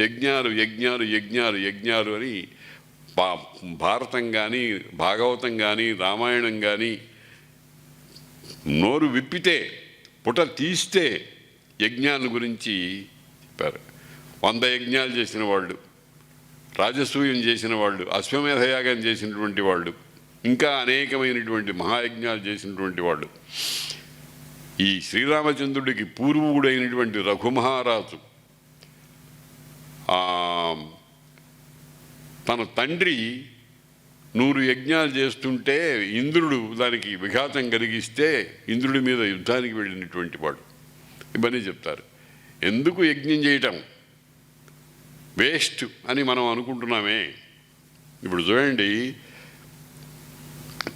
యజ్ఞాలు యజ్ఞాలు యజ్ఞాలు యజ్ఞాలు అని భా భారతం కానీ భాగవతం కానీ రామాయణం కానీ నోరు విప్పితే పుట తీస్తే యజ్ఞాల గురించి చెప్పారు. వంద యజ్ఞాలు చేసిన వాళ్ళు రాజసూయం చేసిన వాళ్ళు అశ్వమేధయాగం చేసినటువంటి వాళ్ళు ఇంకా అనేకమైనటువంటి మహాయజ్ఞాలు చేసినటువంటి వాళ్ళు. ఈ శ్రీరామచంద్రుడికి పూర్వుడైనటువంటి రఘుమహారాజు తన తండ్రి నూరు యజ్ఞాలు చేస్తుంటే ఇంద్రుడు దానికి విఘాతం కలిగిస్తే ఇంద్రుడి మీద యుద్ధానికి వెళ్ళినటువంటి వాడు. ఇవన్నీ చెప్తారు. ఎందుకు యజ్ఞం చేయటం? వేస్ట్ అని మనం అనుకుంటున్నామే. ఇప్పుడు చూడండి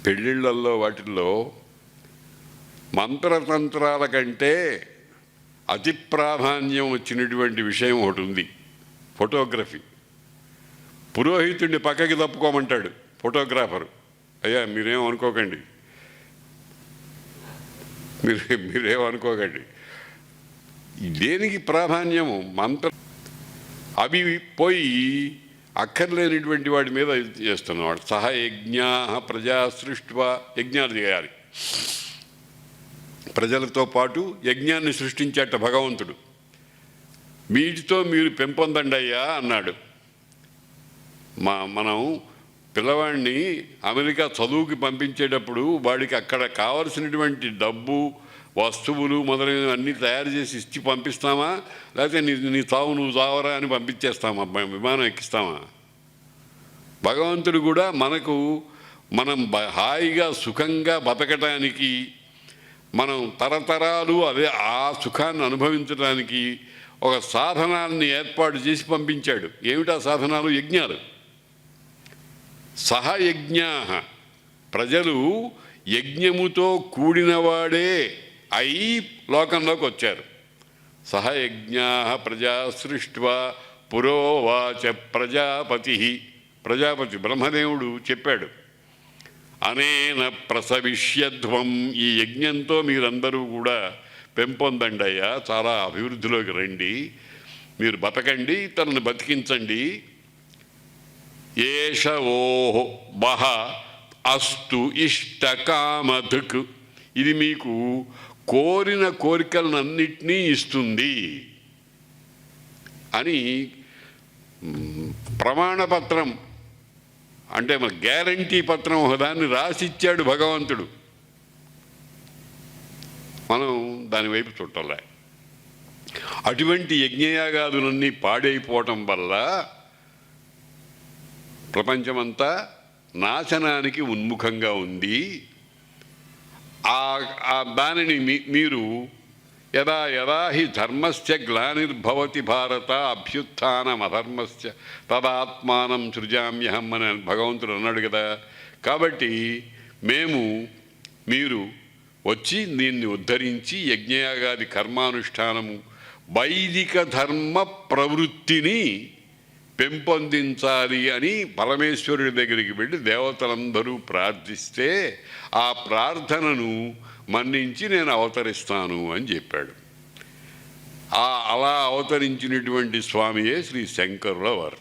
పెళ్ళిళ్ళల్లో వాటిల్లో మంత్రతంత్రాల కంటే అతి ప్రాధాన్యం వచ్చినటువంటి విషయం ఒకటి ఉంది. ఫోటోగ్రఫీ. పురోహితుడిని పక్కకి తప్పుకోమంటాడు ఫోటోగ్రాఫర్. అయ్యా మీరేం అనుకోకండి మీరు మీరేం అనుకోకండి దేనికి ప్రాధాన్యము? మంత్ర అవి పోయి అక్కర్లేనిటువంటి వాడి మీద ఇది చేస్తున్నవాడు. సహ యజ్ఞా ప్రజా సృష్టివా యజ్ఞాలు చేయాలి. ప్రజలతో పాటు యజ్ఞాన్ని సృష్టించేట భగవంతుడు. వీటితో మీరు పెంపొందండి అయ్యా అన్నాడు. మా మనం పిల్లవాడిని అమెరికా చదువుకి పంపించేటప్పుడు వాడికి అక్కడ కావలసినటువంటి డబ్బు వస్తువులు మొదలైనవి అన్నీ తయారు చేసి ఇచ్చి పంపిస్తామా? లేకపోతే నీ నీ తావు నువ్వు చావరా అని పంపించేస్తామా? విమానం ఎక్కిస్తామా? భగవంతుడు కూడా మనకు మనం బ- హాయిగా సుఖంగా బతకటానికి మనం తరతరాలు అదే ఆ సుఖాన్ని అనుభవించడానికి ఒక సాధనాన్ని ఏర్పాటు చేసి పంపించాడు. ఏమిటా సాధనాలు? యజ్ఞాలు. సహయజ్ఞా ప్రజలు యజ్ఞముతో కూడినవాడే అయి లోకంలోకి వచ్చారు. సహయజ్ఞా ప్రజా సృష్ట్వా పురోవాచ ప్రజాపతి. ప్రజాపతి బ్రహ్మదేవుడు చెప్పాడు. అనేన ప్రసవిష్యధ్వం. ఈ యజ్ఞంతో మీరందరూ కూడా పెంపొందండి అయ్యా చాలా అభివృద్ధిలోకి రండి. మీరు బతకండి తనను బతికించండి. ఏష ఓహో బహ అస్తు ఇష్టకామధుక్ ఇది మీకు కోరిన కోరికలన్నింటినీ ఇస్తుంది అని ప్రమాణపత్రం అంటే మన గ్యారంటీ పత్రం ఒకదాన్ని రాసిచ్చాడు భగవంతుడు. మనం దాని వైపు చుట్టాలే. అటువంటి యజ్ఞయాగాదులన్నీ పాడైపోవటం వల్ల ప్రపంచమంతా నాశనానికి ఉన్ముఖంగా ఉంది. ఆ దానిని మీ- మీరు యదా యదా హి ధర్మస్య గ్లానిర్భవతి భారత అభ్యుత్నం అధర్మస్య తదాత్మానం సృజామ్యహం అని భగవంతుడు అన్నాడు కదా. కాబట్టి మేము మీరు వచ్చి దీన్ని ఉద్ధరించి యజ్ఞయాగాది కర్మానుష్ఠానము వైదిక ధర్మ ప్రవృత్తిని పెంపొందించాలి అని పరమేశ్వరుడి దగ్గరికి వెళ్ళి దేవతలందరూ ప్రార్థిస్తే ఆ ప్రార్థనను మన్నించి నేను అవతరిస్తాను అని చెప్పాడు. ఆ అలా అవతరించినటువంటి స్వామియే శ్రీ శంకరుల వారు.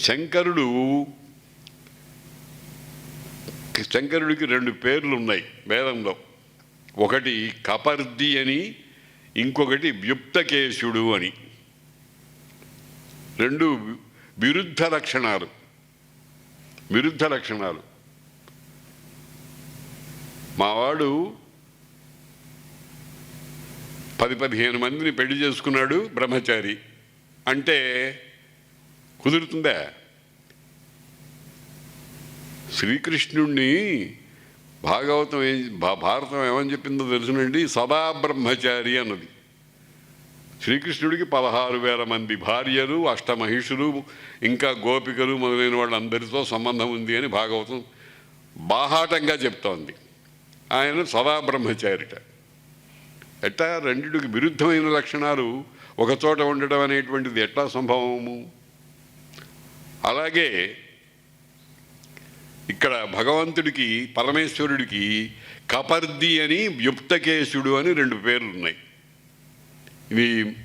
శంకరుడు శంకరుడికి రెండు పేర్లు ఉన్నాయి వేదంలో. ఒకటి కపర్ది అని ఇంకొకటి వ్యుప్తకేశుడు అని. రెండు విరుద్ధ లక్షణాలు. విరుద్ధ లక్షణాలు. మావాడు పది పదిహేను మందిని పెళ్ళి చేసుకున్నాడు బ్రహ్మచారి. అంటే కుదురుతుందా? శ్రీకృష్ణుణ్ణి భాగవతం ఏం భా- భారతం ఏమని చెప్పిందో తెలుసునండి? సదా బ్రహ్మచారి అన్నది. శ్రీకృష్ణుడికి పదహారు వేల మంది భార్యలు అష్టమహిషులు ఇంకా గోపికలు మొదలైన వాళ్ళందరితో సంబంధం ఉంది అని భాగవతం బాహాటంగా చెప్తోంది. ఆయన సదా బ్రహ్మచారిట ఎట్టా? రెండిటికి విరుద్ధమైన లక్షణాలు ఒకచోట ఉండడం అనేటువంటిది ఎట్లా సంభవము? అలాగే ఇక్కడ భగవంతుడికి పరమేశ్వరుడికి కపర్ది అని వ్యుప్తకేశుడు అని రెండు పేర్లు ఉన్నాయి ఇవి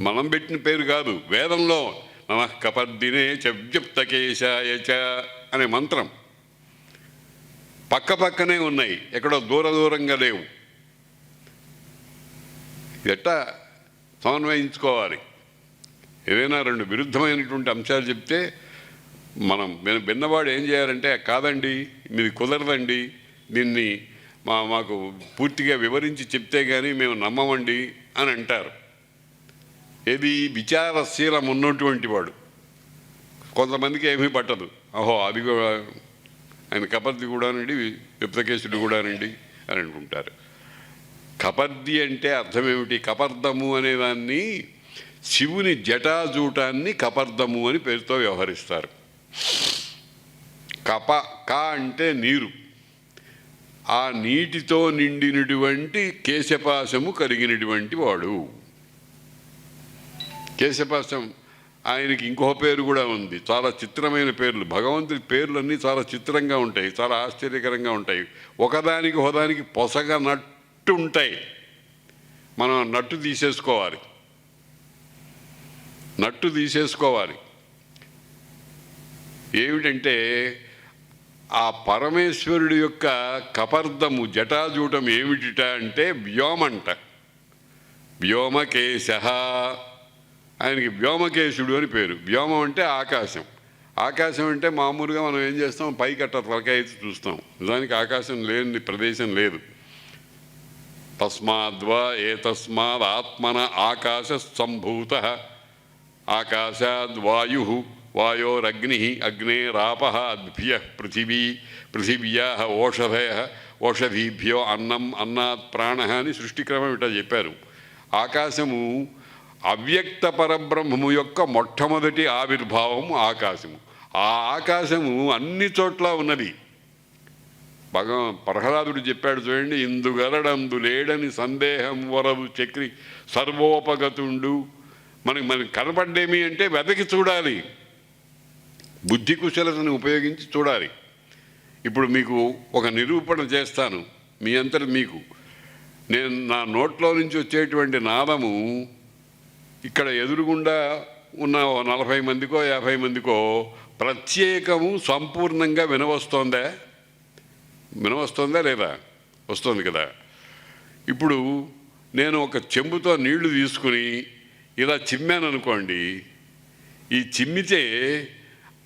మనం పెట్టిన పేరు కాదు వేదంలో నమ కపర్దినే చవ్యుప్తకేశాయచ అనే మంత్రం. పక్క పక్కనే ఉన్నాయి ఎక్కడో దూర దూరంగా లేవు. ఎట్టా సమన్వయించుకోవాలి? ఏదైనా రెండు విరుద్ధమైనటువంటి అంశాలు చెప్తే మనం విన్నవాడు ఏం చేయాలంటే కాదండి మీది కుదరదండి దీన్ని మా మాకు పూర్తిగా వివరించి చెప్తే కానీ మేము నమ్మమండి అని అంటారు. ఏది విచారశీలం ఉన్నటువంటి వాడు. కొంతమందికి ఏమీ పట్టదు. ఓహో అది కూడా ఆయన కపర్ది కూడానండి విప్తకేశుడు కూడానండి అని అనుకుంటారు. కపర్ది అంటే అర్థం ఏమిటి కపర్దము అనేదాన్ని శివుని జటాజూటాన్ని కపర్దము అని పేరుతో వ్యవహరిస్తారు. కప క అంటే నీరు. ఆ నీటితో నిండినటువంటి కేశపాశము కలిగినటువంటి వాడు. కేశపాశం ఆయనకి ఇంకో పేరు కూడా ఉంది. చాలా చిత్రమైన పేర్లు. భగవంతుడి పేర్లన్నీ చాలా చిత్రంగా ఉంటాయి. చాలా ఆశ్చర్యకరంగా ఉంటాయి. ఒకదానికి ఒకదానికి పొసగా నట్టు ఉంటాయి. మనం నట్టు తీసేసుకోవాలి. నట్టు తీసేసుకోవాలి. ఏమిటంటే ఆ పరమేశ్వరుడి యొక్క కపర్దము జటాజూటం ఏమిటిట అంటే వ్యోమంట. వ్యోమకేశ. ఆయనకి వ్యోమకేశుడు అని పేరు. వ్యోమం అంటే ఆకాశం. ఆకాశం అంటే మామూలుగా మనం ఏం చేస్తాం? పైకట్ట తలకాయ ఎత్తి చూస్తాం. నిజానికి ఆకాశం లేని ప్రదేశం లేదు. తస్మాద్వా ఏ తస్మాద్ ఆత్మన ఆకాశ సంభూత. ఆకాశాద్వాయు వాయోరగ్ని అగ్నేరాప అద్భ్య పృథివీ పృథివ్యా ఓషధయ ఓషధీభ్యో అన్నం అన్నాత్ ప్రాణ అని సృష్టిక్రమం ఇట చెప్పారు. ఆకాశము అవ్యక్త పరబ్రహ్మము యొక్క మొట్టమొదటి ఆవిర్భావము ఆకాశము. ఆ ఆకాశము అన్ని చోట్ల ఉన్నది. భగ ప్రహ్లాదుడు చెప్పాడు చూడండి ఇందుగలడందు లేడని సందేహం వరదు చక్రి సర్వోపగతుండు. మనకి మనకి కనపడ్డేమి అంటే వెతకి చూడాలి. బుద్ధి కుశలతను ఉపయోగించి చూడాలి. ఇప్పుడు మీకు ఒక నిరూపణ చేస్తాను మీ అంతటి మీకు. నేను నా నోట్లో నుంచి వచ్చేటువంటి నాదము ఇక్కడ ఎదురుగుండా ఉన్న నలభై మందికో యాభై మందికో ప్రత్యేకము సంపూర్ణంగా వినవస్తోందా? వినవస్తోందా లేదా? వస్తుంది కదా. ఇప్పుడు నేను ఒక చెంబుతో నీళ్ళు తీసుకుని ఇలా చిమ్మాను అనుకోండి ఈ చిమ్మితే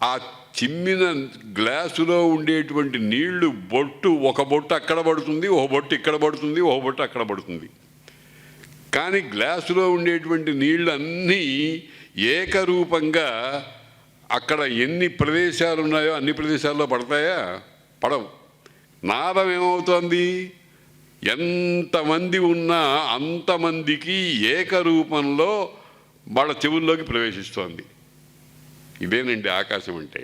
ఆ చిమ్మిన గ్లాసులో ఉండేటువంటి నీళ్ళు బొట్టు ఒక బొట్టు అక్కడ పడుతుంది ఒక బొట్టు ఇక్కడ పడుతుంది ఒక బొట్టు అక్కడ పడుతుంది. కానీ గ్లాసులో ఉండేటువంటి నీళ్ళు అన్నీ ఏకరూపంగా అక్కడ ఎన్ని ప్రదేశాలు ఉన్నాయో అన్ని ప్రదేశాల్లో పడతాయా? పడవు. నాదం ఏమవుతోంది? ఎంతమంది ఉన్నా అంతమందికి ఏకరూపంలో వాళ్ళ చెవుల్లోకి ప్రవేశిస్తోంది. ఇదేనండి ఆకాశం అంటే?